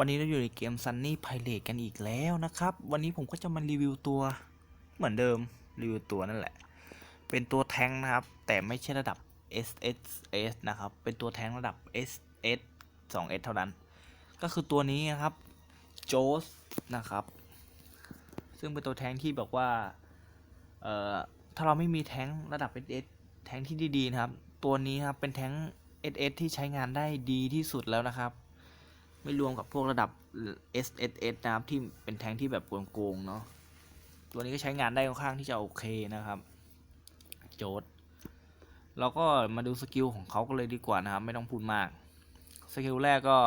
วันนี้เราอยู่ในเกม Sunny Pirate กันอีกแล้วนะครับ วันนี้ผมก็จะมารีวิวตัวเหมือนเดิม รีวิวตัวนั่นแหละ เป็นตัวแทงนะครับ แต่ไม่ใช่ระดับ SSS นะครับ เป็นตัวแทงระดับ SS 2S เท่านั้น ก็คือตัวนี้นะครับโจสนะครับ ซึ่งเป็นตัวแทงที่บอกว่า เอ่อ ถ้าเราไม่มีแทงระดับ SS แทงที่ดีๆนะครับ ตัวนี้ครับเป็นแทง SS ที่ใช้งานได้ดีที่สุดแล้วนะครับ ไม่รวมกับพวกระดับ S S S นะครับที่เป็นแทงที่แบบโกงๆเนาะตัวนี้ก็ใช้งานได้ค่อนข้างที่จะโอเคนะครับ โจทย์เราก็มาดูสกิลของเขาก็เลยดีกว่านะครับ ไม่ต้องพูดมากสกิลแรกก็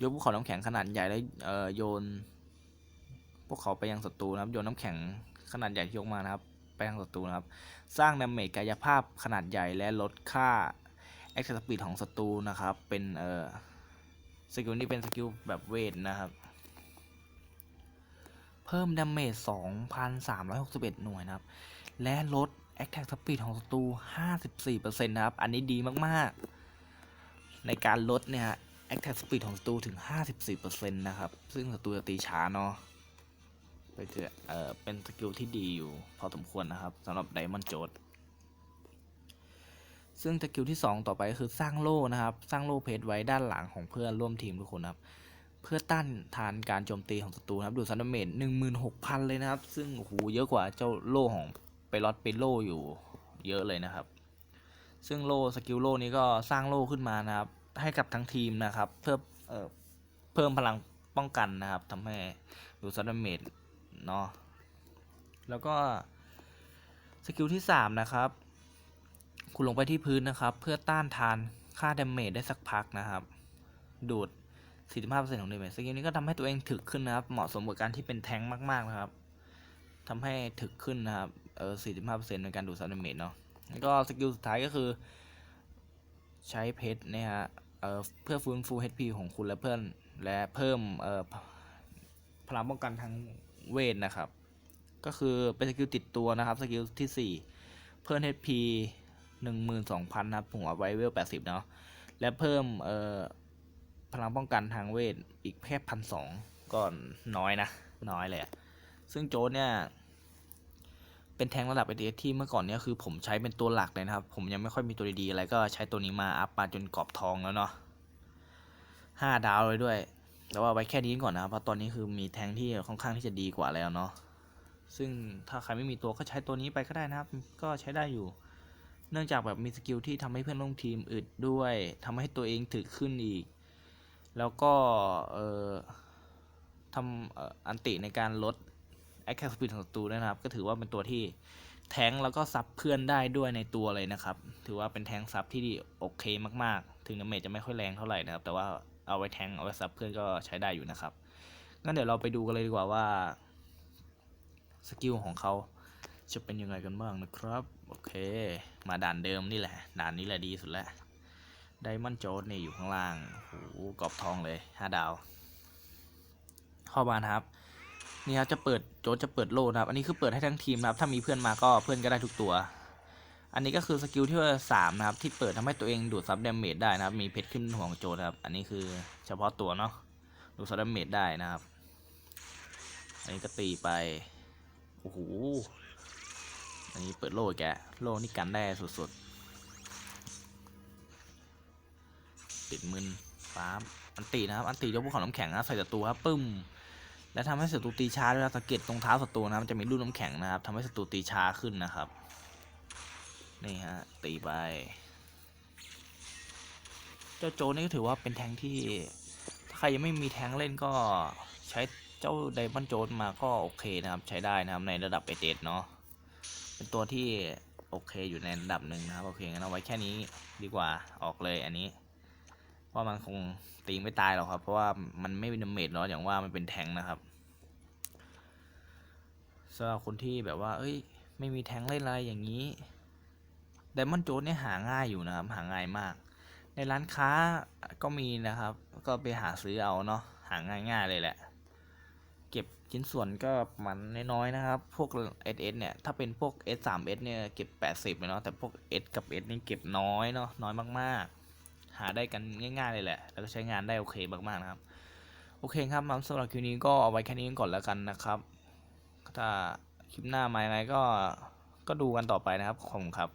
ยกภูเขาน้ำแข็งขนาดใหญ่แล้วโยน พวกเขาไปยังศัตรูนะครับโยนน้ำแข็งขนาดใหญ่ที่ยกมานะครับ ไปยังศัตรูนะครับ สร้างดาเมจกายภาพขนาดใหญ่และลดค่า a c c e s speed ของศัตรูนะครับ เป็นเอ่อ สกิลนี้เป็นสกิลแบบเวทนะครับ เพิ่มดาเมจ 2,361 หน่วยนะครับ และลด Attack Speed ของศัตรู 54%นะครับ อันนี้ดีมาก ๆ ในการลดเนี่ยฮะ Attack Speed ของศัตรูถึง 54%นะครับ ซึ่งศัตรูจะตีช้าเนาะไปเถอเออเป็นสกิลที่ดีอยู่พอสมควรนะครับสำหรับ Diamond j o d ซึ่งสกิลที่ 2 ต่อไปก็คือสร้างโล่นะครับ สร้างโล่เพชรไว้ด้านหลังของเพื่อนร่วมทีมทุกคนครับเพื่อต้านทานการโจมตีของศัตรูครับดูซันเดเมจหนึ่งหมื่นหกพันเลยนะครับ ซึ่งโอ้โหเยอะกว่าเจ้าโล่ของไปลอตเป็นโล่อยู่เยอะเลยนะครับ ซึ่งโล่สกิลโล่นี้ก็สร้างโล่ขึ้นมานะครับ ให้กับทั้งทีมนะครับเพื่อเอ่อเพิ่มพลังป้องกันนะครับทำให้ดูซันเดเมจเนาะแล้วก็สกิลที่ 3 นะครับ คุณลงไปที่พื้นนะครับ เพื่อต้านทานค่าดาเมจได้สักพักนะครับ ดูด 45%ของดาเมจสกิลนี้ก็ทำให้ตัวเองถึกขึ้นนะครับ เหมาะสมกับการที่เป็นแทงค์มาก ๆนะครับทำให้ถึกขึ้นนะครับเออ45%ในการดูดซับดาเมจเนาะแล้วก็สกิลสุดท้ายก็คือ ใช้เพชรเนี่ยฮะเอ่อเพื่อฟื้นฟู HP ของคุณและเพื่อนและเพิ่มเอ่อพลังป้องกันทางเวทนะครับ ก็คือเป็นสกิลติดตัวนะครับสกิลที่ 4 เพิ่ม HP หนึ่งหมื่นสองพันนะครับผมเอาไว้เวลแปดสิบเนาะ และเพิ่มเอ่อพลังป้องกันทางเวทอีกแค่พันสองก็น้อยนะ น้อยเลย ซึ่งโจทเนี่ย เป็นแทงระดับ ADS ที่เมื่อก่อนเนี่ยคือผมใช้เป็นตัวหลักเลยนะครับ ผมยังไม่ค่อยมีตัวดีๆอะไรก็ใช้ตัวนี้มาอัพมาจนกรอบทองแล้วเนาะห้าดาวเลยด้วย แต่ว่าไว้แค่นี้ก่อนนะเพราะตอนนี้คือมีแทงที่ค่อนข้างที่จะดีกว่าแล้วเนาะซึ่งถ้าใครไม่มีตัวก็ใช้ตัวนี้ไปก็ได้นะครับ ก็ใช้ได้อยู่ เนื่องจากแบบมีสกิลที่ทำให้เพื่อนร่วมทีมอึดด้วยทำให้ตัวเองถึกขึ้นอีก แล้วก็เอ่อทำอ,อันติในการลด attack speed ของศัตรูนะครับ ก็ถือว่าเป็นตัวที่แทงแล้วก็ซับเพื่อนได้ด้วยในตัวเลยนะครับ ถือว่าเป็นแทงซับที่ดีโอเคมากๆ ถึงดาเมจจะไม่ค่อยแรงเท่าไหร่นะครับ แต่ว่าเอาไว้แทงเอาไว้ซับเพื่อนก็ใช้ได้อยู่นะครับงั้นเดี๋ยวเราไปดูกันเลยดีกว่าว่าสกิลของเขา จะเป็นยังไงกันบ้างนะครับ โอเค มาด่านเดิมนี่แหละ ด่านนี้แหละดีสุดแล้วไดมอนด์โจดเนี่ยอยู่ข้างล่างโอ้โหกรอบทองเลยห้าดาวเข้ามานครับ นี่ครับจะเปิดโจดจะเปิดโลนะครับ อันนี้คือเปิดให้ทั้งทีมนะครับ ถ้ามีเพื่อนมาก็เพื่อนก็ได้ทุกตัว อันนี้ก็คือสกิลที่ว่าสามนะครับ ที่เปิดทำให้ตัวเองดูดซับเดาเมจได้นะครับ มีเพชรขึ้นหัวของโจดครับ อันนี้คือเฉพาะตัวเนาะ ดูดซับเดาเมจได้นะครับ อันนี้ก็ตีไป โอ้โห อันนี้เปิดโล่แกโล่นี่กันได้สุดๆติดมึนฟ้าอันตีนะครับ อันตียกภูเขาน้ำแข็งนะใส่ศัตรูครับปึ้ม และทำให้ศัตรูตีช้าด้วยนะสังเกตตรงเท้าศัตรูนะมันจะมีรูปน้ำแข็งนะครับทำให้ศัตรูตีช้าขึ้นนะครับ นี่ฮะตีไป เจ้าโจนี่ก็ถือว่าเป็นแทงที่ถ้าใครยังไม่มีแทงเล่นก็ใช้เจ้าไดมอนโจนมาก็โอเคนะครับ ใช้ได้นะครับในระดับเอเดเนาะ เป็นตัวที่โอเคอยู่ในระดับหนึ่งนะครับ โอเคงั้นเอาไว้แค่นี้ดีกว่าออกเลยอันนี้เพราะมันคงตีไม่ตายหรอกครับ เพราะว่ามันไม่เป็นดาเมจเนาะอย่างว่ามันเป็นแทงนะครับสำหรับคนที่แบบว่า เอ้ย ไม่มีแทงเล่นอะไรอย่างนี้ไดมอนด์โจนเนี่ยหาง่ายอยู่นะครับ หาง่ายมาก ในร้านค้าก็มีนะครับ ก็ไปหาซื้อเอาเนาะหาง่ายๆเลยแหละ ชิ้นส่วนก็มันน้อยๆนะครับ พวก SS เนี่ย ถ้าเป็นพวก S 3 S เนี่ย เก็บ 80เลยเนาะ แต่พวก S กับ S นี่เก็บน้อยเนาะ น้อยมากๆ หาได้กันง่ายๆเลยแหละ แล้วก็ใช้งานได้โอเคมากๆนะครับ โอเคครับมาสำหรับคลิปนี้ก็เอาไว้แค่นี้ก่อนแล้วกันนะครับ ถ้าคลิปหน้ามายังไงก็ ก็ดูกันต่อไปนะครับ ขอบคุณครับ